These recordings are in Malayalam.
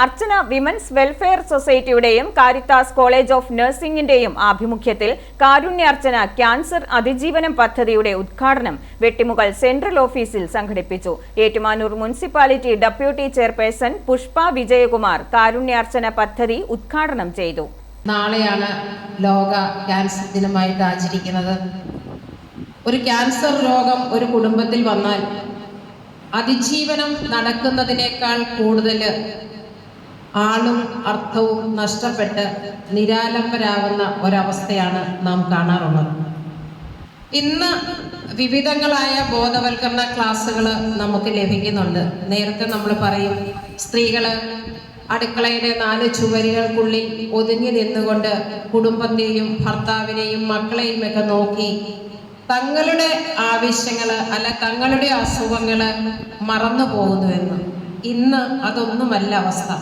അർച്ചന വിമൻസ് വെൽഫെയർ സൊസൈറ്റിയുടെയും കാരിത്താസ് കോളേജ് ഓഫ് നഴ്സിംഗിന്റെയും ആഭിമുഖ്യത്തിൽ കാരുണ്യാർച്ചന ക്യാൻസർ അതിജീവനം പദ്ധതിയുടെ ഉദ്ഘാടനം വെട്ടിമുകൾ സെൻട്രൽ ഓഫീസിൽ സംഘടിപ്പിച്ചു. Ettumanoor municipality deputy chairperson Pushpa Vijayakumar കാരുണ്യാർച്ചന പദ്ധതി ഉദ്ഘാടനം ചെയ്തു. നാളെയാണ് ലോക ക്യാൻസർ ദിനമായിട്ട് ആചരിക്കുന്നത്. ഒരു ക്യാൻസർ രോഗം ഒരു കുടുംബത്തിൽ വന്നാൽ അതിജീവനം നടക്കുന്നതിനേക്കാൾ കൂടുതൽ ആളും അർത്ഥവും നഷ്ടപ്പെട്ട് നിരാലംബരാകുന്ന ഒരവസ്ഥയാണ് നാം കാണാറുള്ളത്. ഇന്ന് വിവിധങ്ങളായ ബോധവൽക്കരണ ക്ലാസ്സുകൾ നമുക്ക് ലഭിക്കുന്നുണ്ട്. നേരത്തെ നമ്മൾ പറയും സ്ത്രീകൾ അടുക്കളയുടെ നാല് ചുവരുകൾക്കുള്ളിൽ ഒതുങ്ങി നിന്നുകൊണ്ട് കുടുംബത്തെയും ഭർത്താവിനെയും മക്കളെയും ഒക്കെ നോക്കി തങ്ങളുടെ ആവശ്യങ്ങൾ അല്ല തങ്ങളുടെ അസുഖങ്ങൾ മറന്നു പോകുന്നുവെന്ന് ഇന്ന് അതൊന്നുമല്ല അവസ്ഥ.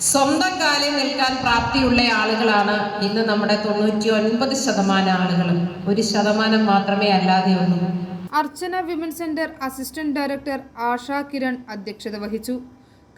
സ്വന്തം കാലിൽ നിൽക്കാൻ പ്രാപ്തിയുള്ള ആളുകളാണ് ഇന്ന് നമ്മുടെ തൊണ്ണൂറ്റി ഒൻപത് ശതമാനം ആളുകളും. ഒരു ശതമാനം മാത്രമേ അല്ലാതെ ഉള്ളൂ. Archana women centre assistant director Asha Kiran അധ്യക്ഷത വഹിച്ചു.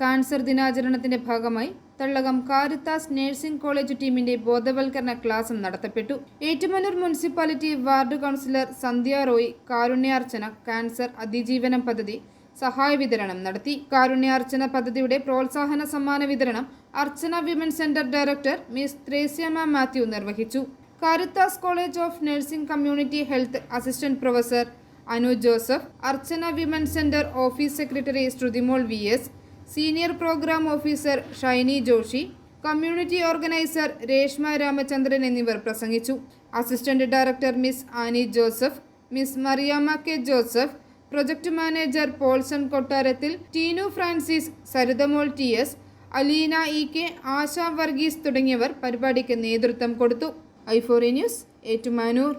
കാൻസർ ദിനാചരണത്തിന്റെ ഭാഗമായി തള്ളകം കാരിത്താസ് നഴ്സിംഗ് കോളേജ് ടീമിന്റെ ബോധവൽക്കരണ ക്ലാസും നടത്തപ്പെട്ടു. Ettumanoor municipality ward councillor Sandhya Roy കാരുണ്യാർച്ചന cancer അതിജീവനം പദ്ധതി സഹായ വിതരണം നടത്തി. കാരുണ്യാർച്ചന പദ്ധതിയുടെ പ്രോത്സാഹന സമ്മാന വിതരണം Archana women centre director Miss Tresiamma Mathew നിർവഹിച്ചു. Caritas college of nursing community health assistant professor Anu Joseph Archana women centre office secretary Shruthimol V S senior programme officer Shiny Joshy community organiser Reshma Ramachandran എന്നിവർ പ്രസംഗിച്ചു. Assistant director Miss Annie Joseph Miss Mariamma K Joseph project manager Paulson Kottarathil Teenu Francis Sarithamol T S Aleena E K Asha Varghese തുടങ്ങിയവർ പരിപാടിക്ക് നേതൃത്വം കൊടുത്തു. ഐഫോറി ന്യൂസ് ഏറ്റുമാനൂർ.